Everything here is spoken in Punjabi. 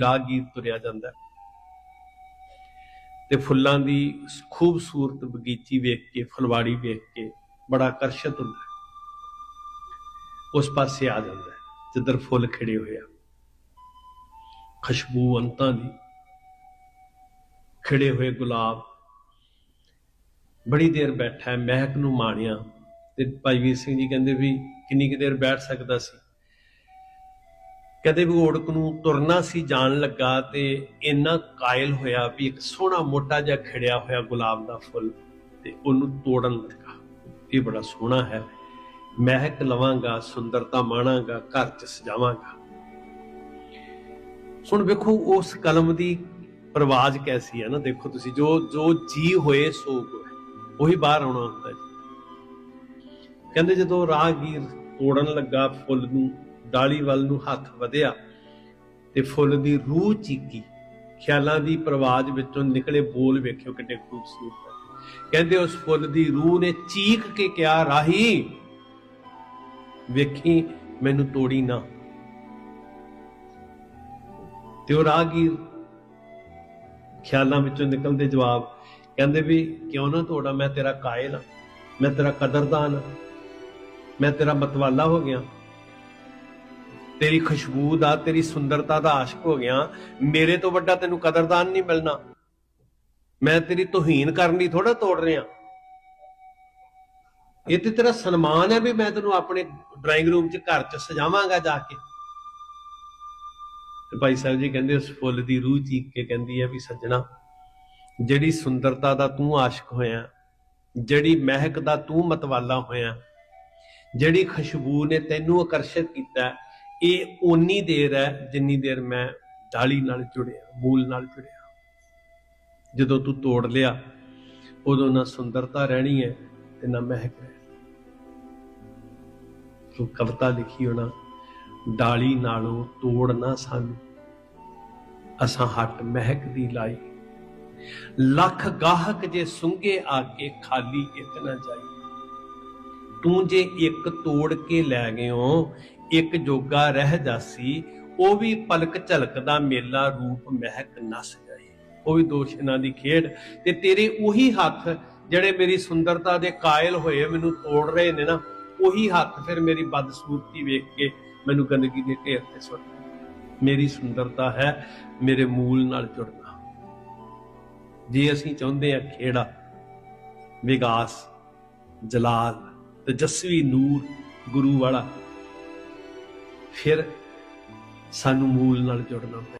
ਰਾਹਗੀਰ ਤੁਰਿਆ ਜਾਂਦਾ ਤੇ ਫੁੱਲਾਂ ਦੀ ਖੂਬਸੂਰਤ ਬਗੀਚੀ ਵੇਖ ਕੇ, ਫੁਲਵਾੜੀ ਵੇਖ ਕੇ ਬੜਾ ਆਕਰਸ਼ਿਤ ਹੁੰਦਾ ਉਸ ਪਾਸੇ ਆ ਜਾਂਦਾ ਹੈ, ਜਿੱਧਰ ਫੁੱਲ ਖਿੜੇ ਹੋਏ ਆ। ਖੁਸ਼ਬੂ ਅੰਤਾਂ ਦੀ, ਖਿੜੇ ਹੋਏ ਗੁਲਾਬ। ਬੜੀ ਦੇਰ ਬੈਠਾ ਮਹਿਕ ਨੂੰ ਮਾਣਿਆ। ਤੇ ਭਾਈ ਵੀਰ ਸਿੰਘ ਜੀ ਕਹਿੰਦੇ ਵੀ ਕਿੰਨੀ ਕੁ ਦੇਰ ਬੈਠ ਸਕਦਾ ਸੀ? ਕਦੇ ਵੀ ਓੜਕ ਨੂੰ ਤੁਰਨਾ ਸੀ ਜਾਣ ਲੱਗਾ ਤੇ ਇੰਨਾ ਕਾਇਲ ਹੋਇਆ ਵੀ ਇੱਕ ਸੋਹਣਾ ਮੋਟਾ ਜਿਹਾ ਖਿੜਿਆ ਹੋਇਆ ਗੁਲਾਬ ਦਾ ਫੁੱਲ ਤੇ ਉਹਨੂੰ ਤੋੜਨ ਲੱਗਾ। ਇਹ ਬੜਾ ਸੋਹਣਾ ਹੈ। ਮਹਿਕ ਲਵਾਂਗਾ, ਸੁੰਦਰਤਾ ਮਾਣਾਂਗਾ, ਘਰ ਚ ਸਜਾਵਾਂਗਾ। ਹੁਣ ਵੇਖੋ ਉਸ ਕਲਮ ਦੀ ਪ੍ਰਵਾਜ ਕੈਸੀ ਹੈ ਨਾ, ਦੇਖੋ ਤੁਸੀਂ, ਜੋ ਜੋ ਜੀ ਹੋਏ ਸੋ ਹੋਏ। ਉਹੀ ਬਾਹਰ ਆਉਣਾ ਹੁੰਦਾ ਜੀ। ਕਹਿੰਦੇ ਜਦੋਂ ਰਾਹਗੀਰ ਤੋੜਨ ਲੱਗਾ ਫੁੱਲ ਨੂੰ ਡਾਲੀ ਵੱਲ ਨੂੰ ਹੱਥ ਵਧਿਆ ਤੇ ਫੁੱਲ ਦੀ ਰੂਹ ਚੀਕੀ। ਖਿਆਲਾਂ ਦੀ ਪ੍ਰਵਾਜ ਵਿੱਚੋਂ ਨਿਕਲੇ ਬੋਲ ਵੇਖਿਓ ਕਿੰਨੇ ਖੂਬਸੂਰਤ ਹੈ ਕਹਿੰਦੇ ਉਸ ਫੁੱਲ ਦੀ ਰੂਹ ਨੇ ਚੀਖ ਕੇ ਕਿਹਾ, ਰਾਹੀ, ਵੇਖੀ, ਮੈਨੂੰ ਤੋੜੀ ਨਾ। ਤੇ ਉਹ ਰਾਹਗੀਰ ਖਿਆਲਾਂ ਵਿੱਚੋਂ ਨਿਕਲਦੇ ਜਵਾਬ ਕਹਿੰਦੇ ਵੀ, ਕਿਉਂ ਨਾ ਤੋੜਾ? ਮੈਂ ਤੇਰਾ ਕਾਇਲ ਹਾਂ ਮੈਂ ਤੇਰਾ ਕਦਰਦਾਨ ਹਾਂ ਮੈਂ ਤੇਰਾ ਮਤਵਾਲਾ ਹੋ ਗਿਆ ਤੇਰੀ ਖੁਸ਼ਬੂ ਦਾ, ਤੇਰੀ ਸੁੰਦਰਤਾ ਦਾ ਆਸ਼ਿਕ ਹੋ ਗਿਆ। ਮੇਰੇ ਤੋਂ ਵੱਡਾ ਤੈਨੂੰ ਕਦਰਦਾਨ ਨਹੀਂ ਮਿਲਣਾ। ਮੈਂ ਤੇਰੀ ਤੋਹੀਨ ਕਰਨ ਲਈ ਥੋੜਾ ਤੋੜ ਰਿਹਾ। ਇਹ ਤੇ ਤੇਰਾ ਸਨਮਾਨ ਹੈ ਵੀ ਮੈਂ ਤੈਨੂੰ ਆਪਣੇ ਡਰਾਇੰਗ ਰੂਮ 'ਚ ਘਰ 'ਚ ਸਜਾਵਾਂਗਾ ਜਾ ਕੇ। ਤੇ ਭਾਈ ਸਾਹਿਬ ਜੀ ਕਹਿੰਦੇ ਉਸ ਫੁੱਲ ਦੀ ਰੂਹ ਚੀਕ ਕੇ ਕਹਿੰਦੀ ਹੈ ਵੀ ਸੱਜਣਾ, ਜਿਹੜੀ ਸੁੰਦਰਤਾ ਦਾ ਤੂੰ ਆਸ਼ਿਕ ਹੋਇਆ, ਜਿਹੜੀ ਮਹਿਕ ਦਾ ਤੂੰ ਮਤਵਾਲਾ ਹੋਇਆ, ਜਿਹੜੀ ਖੁਸ਼ਬੂ ਨੇ ਤੈਨੂੰ ਆਕਰਸ਼ਿਤ ਕੀਤਾ ਇਹ ਓਨੀ ਦੇਰ ਹੈ ਜਿੰਨੀ ਦੇਰ ਮੈਂ ਡਾਲੀ ਨਾਲ ਜੁੜਿਆ, ਮੂਲ ਨਾਲ ਜੁੜਿਆ। ਜਦੋਂ ਤੂੰ ਤੋੜ ਲਿਆ, ਉਦੋਂ ਨਾ ਸੁੰਦਰਤਾ ਰਹਿਣੀ ਹੈ ਤੇ ਨਾ ਮਹਿਕ ਰਹਿਣੀ। ਤੂੰ ਕਵਿਤਾ ਲਿਖੀ ਹੋਣਾ, ਡਾਲੀ ਨਾਲੋਂ ਤੋੜਨਾ ਸਾਨੂੰ। ਅਸਾਂ ਹੱਟ ਮਹਿਕ ਦੀ ਲਾਈ। ਲੱਖ ਗਾਹਕ ਜੇ ਸੁੰਗੇ ਆ ਕੇ ਖਾਲੀ ਇੱਕ ਨਾ ਜਾਈ। ਤੂੰ ਜੇ ਇੱਕ ਤੋੜ ਕੇ ਲੈ ਗਿਓ ਇੱਕ ਜੋਗਾ ਰਹਿ ਜਾਸੀ, ਉਹ ਵੀ ਪਲਕ ਝਲਕਦਾ ਮੇਲਾ ਰੂਪ ਮਹਿਕ ਨਸ ਜਾਏ ਉਹ ਵੀ ਦੋਸ਼ਨਾਂ ਦੀ ਖੇਡ ਤੇ ਤੇਰੇ ਉਹੀ ਹੱਥ ਜਿਹੜੇ ਮੇਰੀ ਸੁੰਦਰਤਾ ਦੇ ਕਾਇਲ ਹੋਏ ਮੈਨੂੰ ਤੋੜ ਰਹੇ ਨੇ ਨਾ, ਉਹੀ ਹੱਥ ਫਿਰ ਮੇਰੀ ਬਦਸੂਰਤੀ ਵੇਖ ਕੇ ਮੈਨੂੰ ਗੰਦਗੀ ਦੇ ਢੇਰ ਤੇ ਸੁੱਟ ਮੇਰੀ ਸੁੰਦਰਤਾ ਹੈ ਮੇਰੇ ਮੂਲ ਨਾਲ ਜੁੜਨਾ। ਜੇ ਅਸੀਂ ਚਾਹੁੰਦੇ ਆ ਖੇੜਾ, ਵਿਗਾਸ, ਜਲਾਲ, ਤੇਜਸਵੀ ਨੂਰ ਗੁਰੂ ਵਾਲਾ ਫਿਰ ਸਾਨੂੰ ਮੂਲ ਨਾਲ ਜੁੜਨਾ ਪਏ